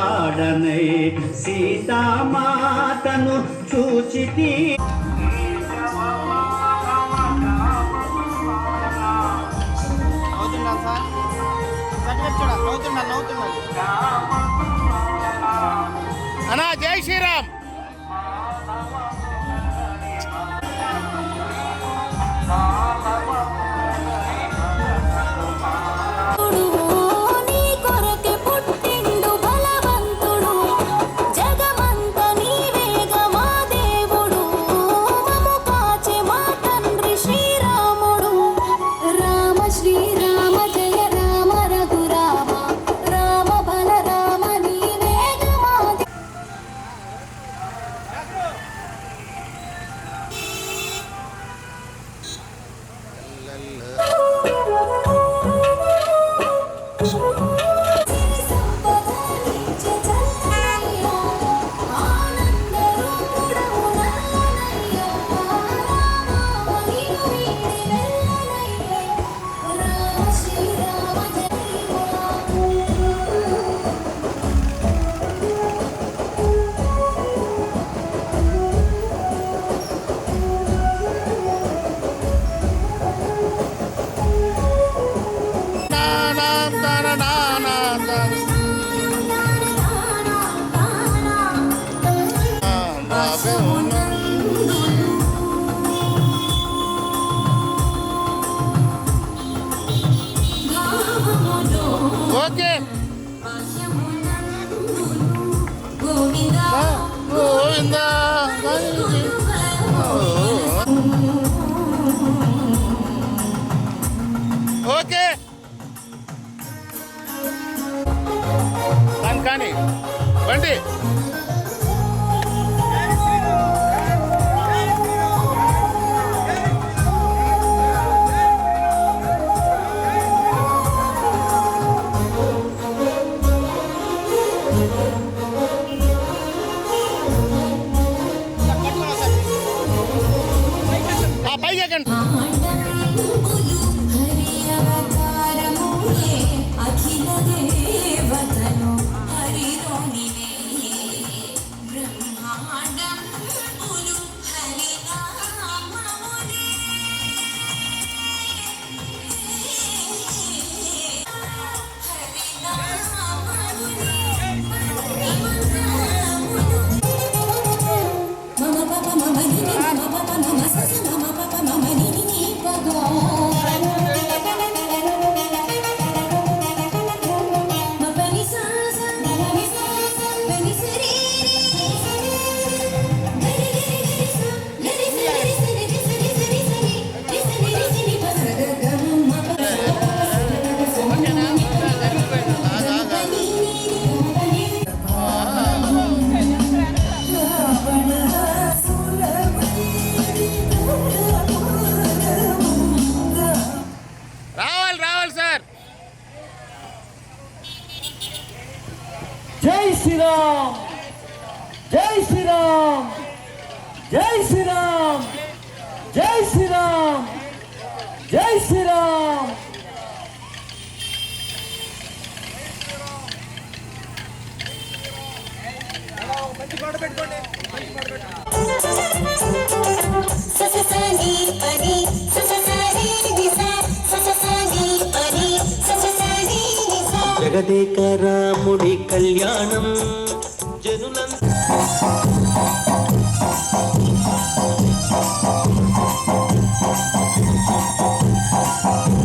ఆడనై సీతామాతను చూచితి. నవ్వుతున్నా సార్? నవ్వుతున్నా నవ్వుతున్నా ఓకే. ఓకే. కానీ బండి. జై శ్రీరామ్. జై శ్రీరామ్. జై శ్రీరామ్. జై శ్రీరామ్. జగదేక రాముడి కళ్యాణం జనులంత Thank you.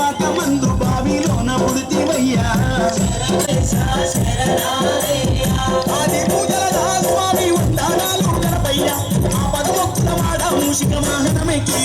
వాత మందు బావిలోన పుడితివయ్యా. అది పూజల స్వామి ఉండాలాలు గడపయ్యా ఆ పదమొక్కుల వాడ మూషిక వాహనమెక్కి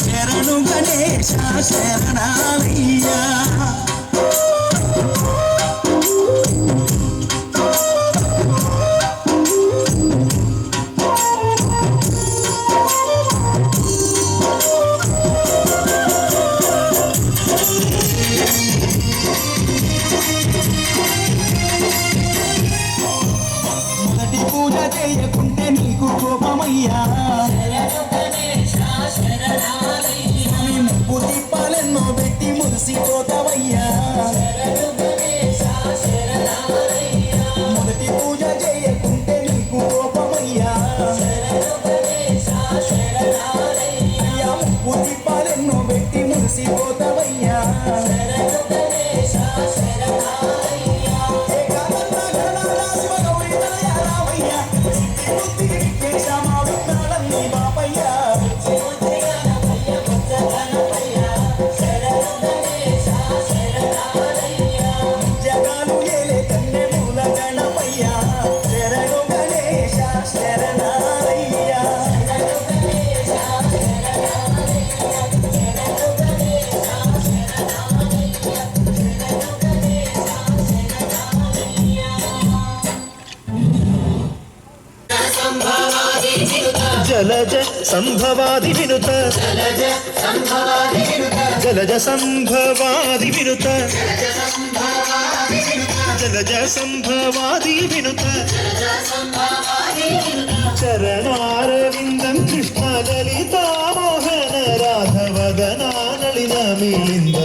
శరణు గణేశ శరణాలయ్యా. మురిసిపోతావయ్యా സംഭവാദി വിരുദ്ധ ജലജ സംഭവാദി വിരുദ്ധ ജലജ സംഭവാദി വിരുദ്ധ ചരണാരവിന്ദം Krishna ലളിതാമോഹന രാഘവദനാളിന Milinda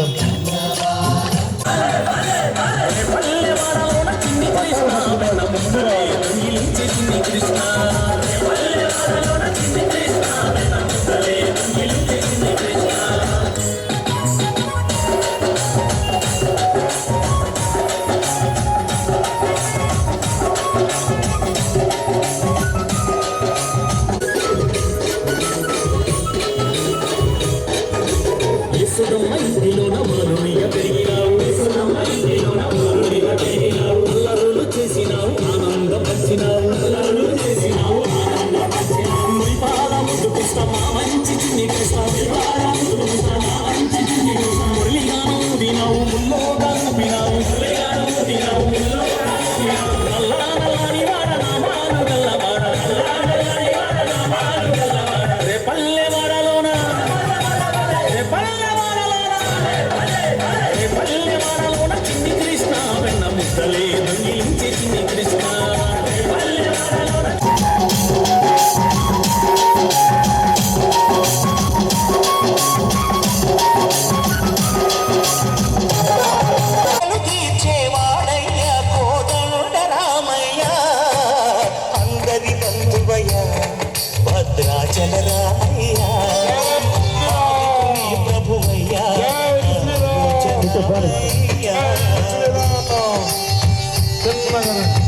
Yeah. Yeah.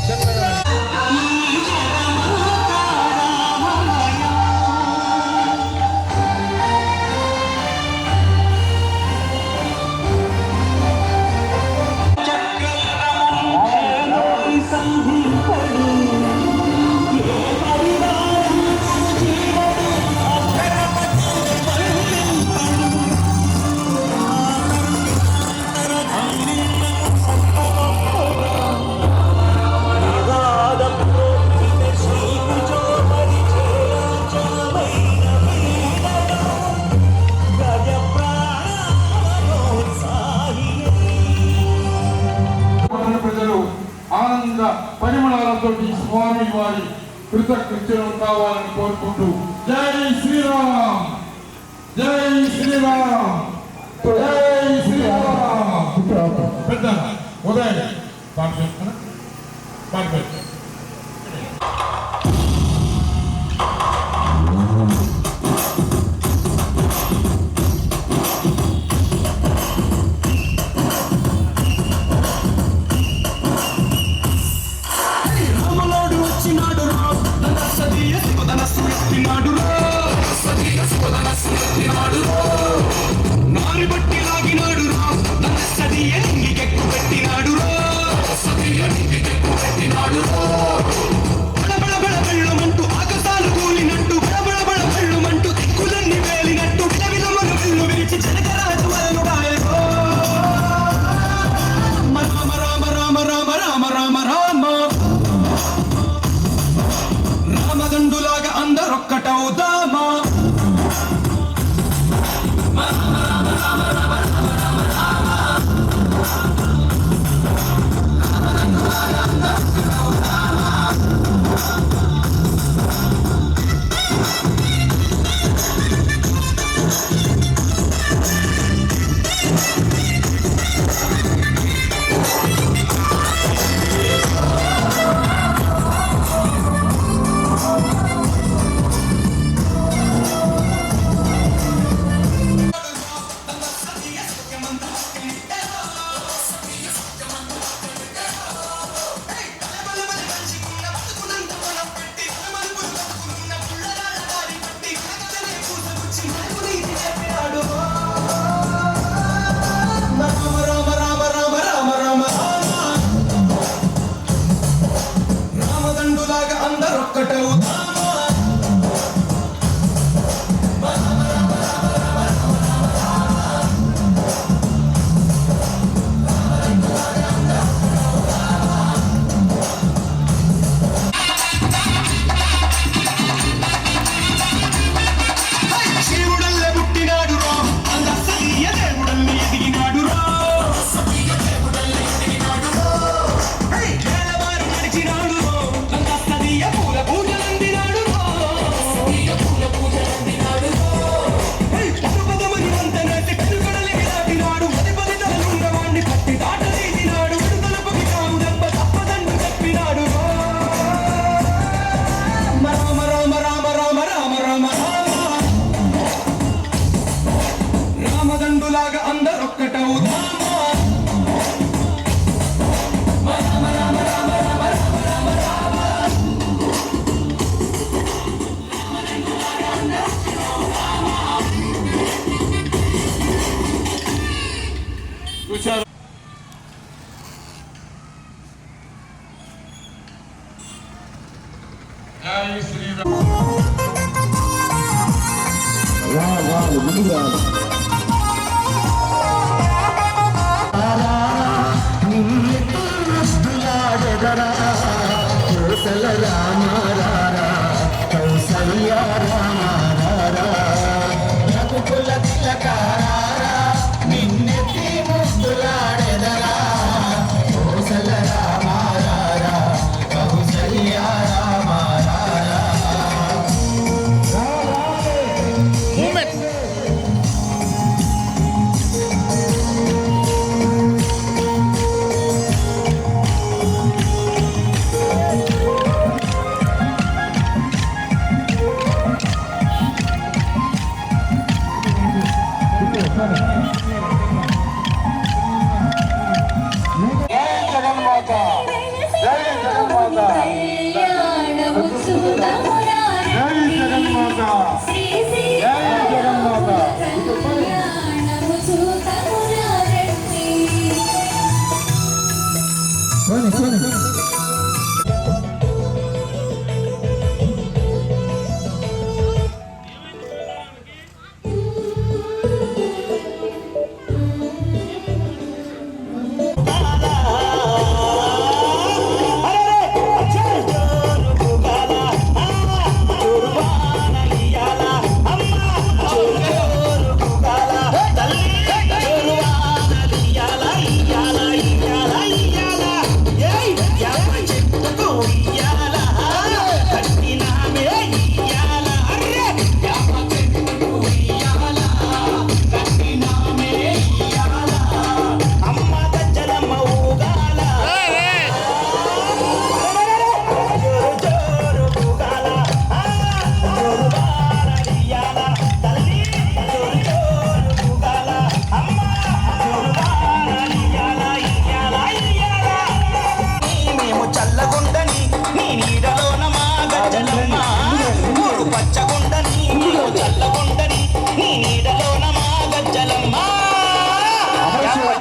Yeah. అలాంటి స్వామి వారి కృతకృత్యం కావాలని కోరుకుంటూ జై శ్రీరామ్ tingulaga ang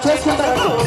చేసుకుంటారండి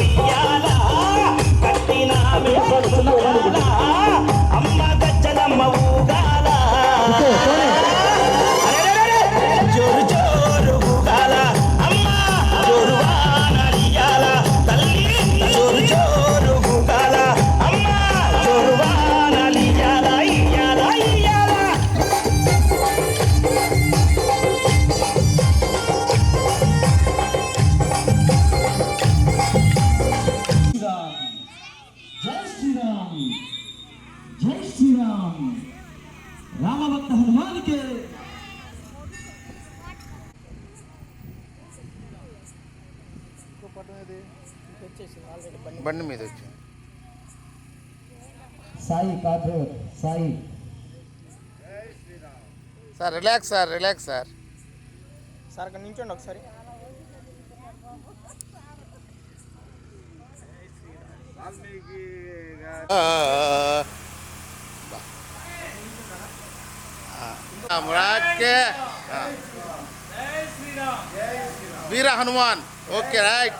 sir relax sir relax sir. Sir అక్కడ నించోండి ఒకసారి. మురాకే Veera Hanuman. Okay right.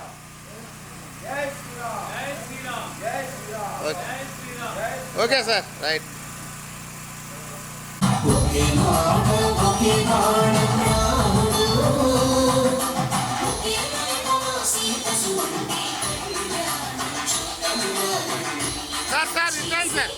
Okay sir right. Sir sir return sir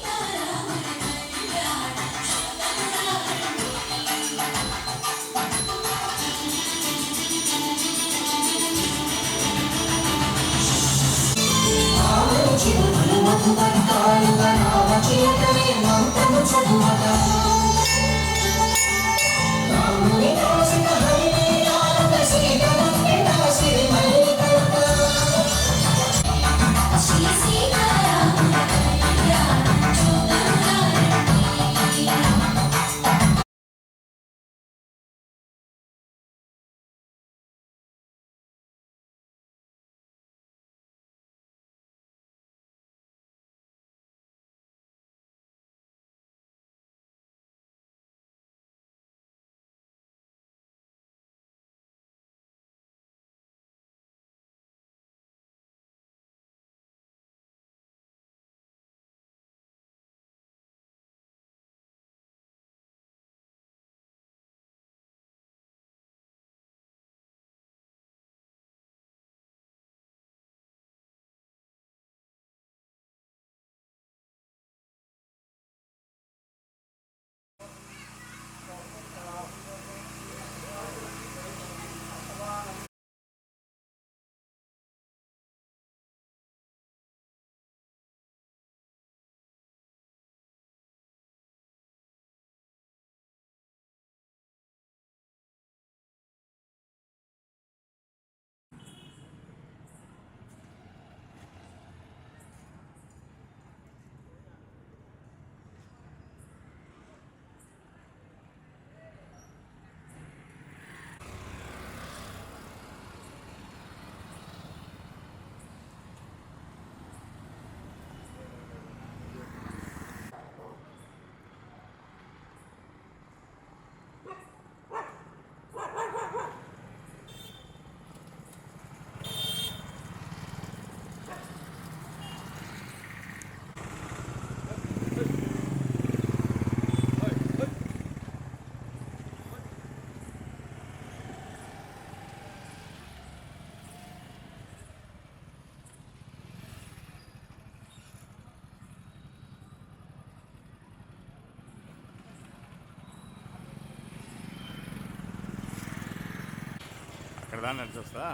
అక్కడ దాన్ని నడిచొస్తా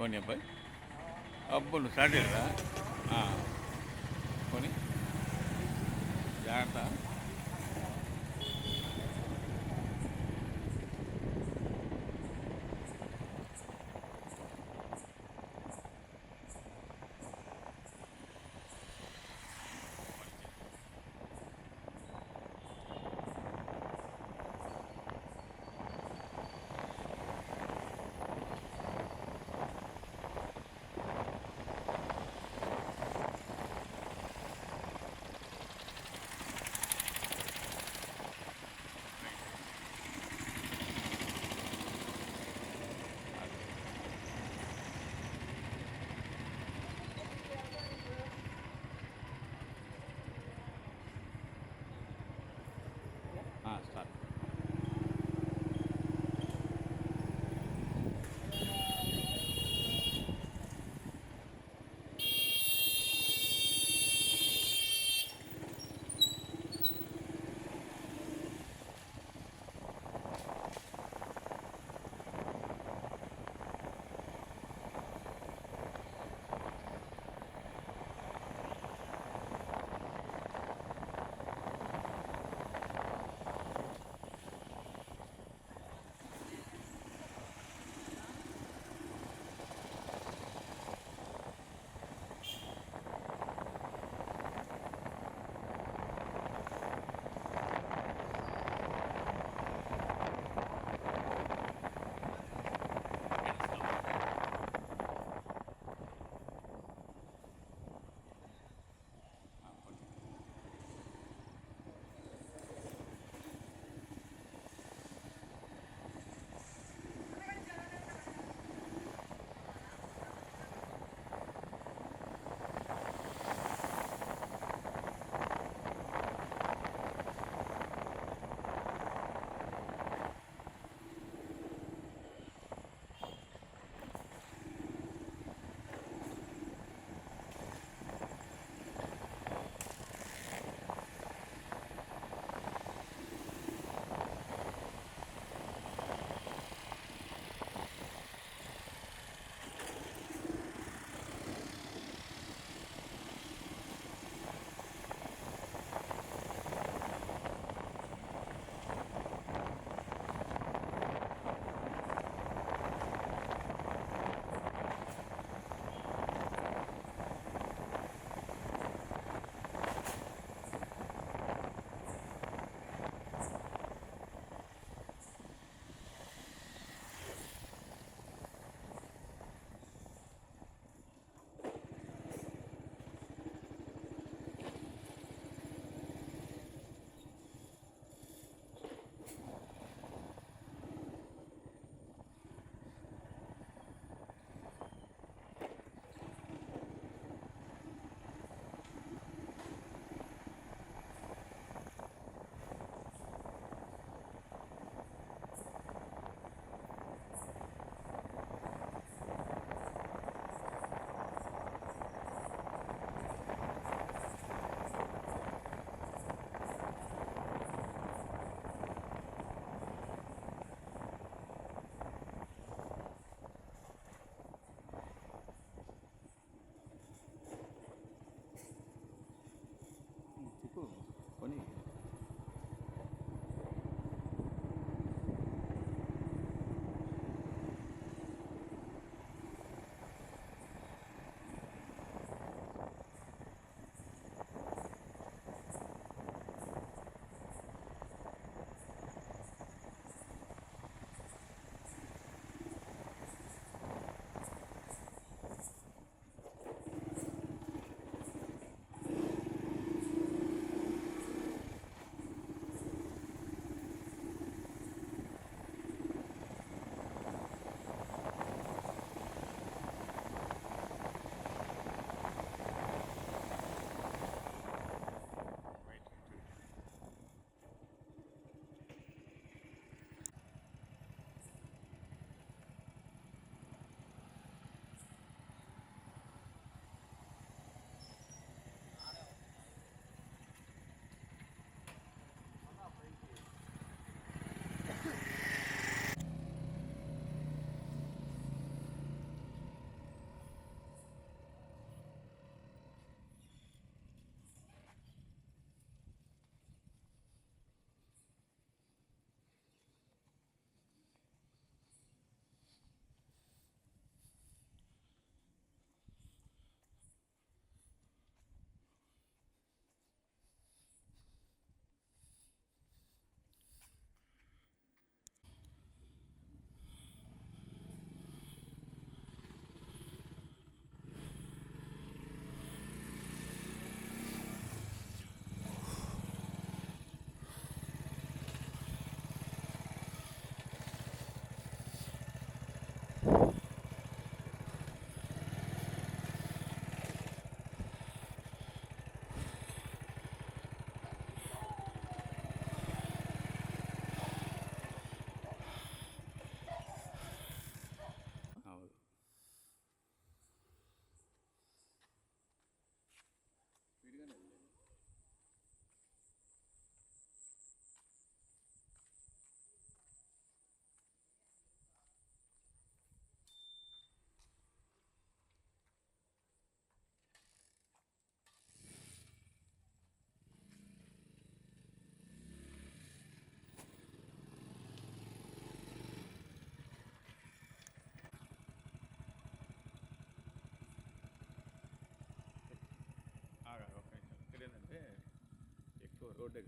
పోనీ అబ్బాయి. అబ్బు నువ్వు స్టార్ట్ చేయరా పోనీ. జాగ్రత్త. അതുകൊണ്ട്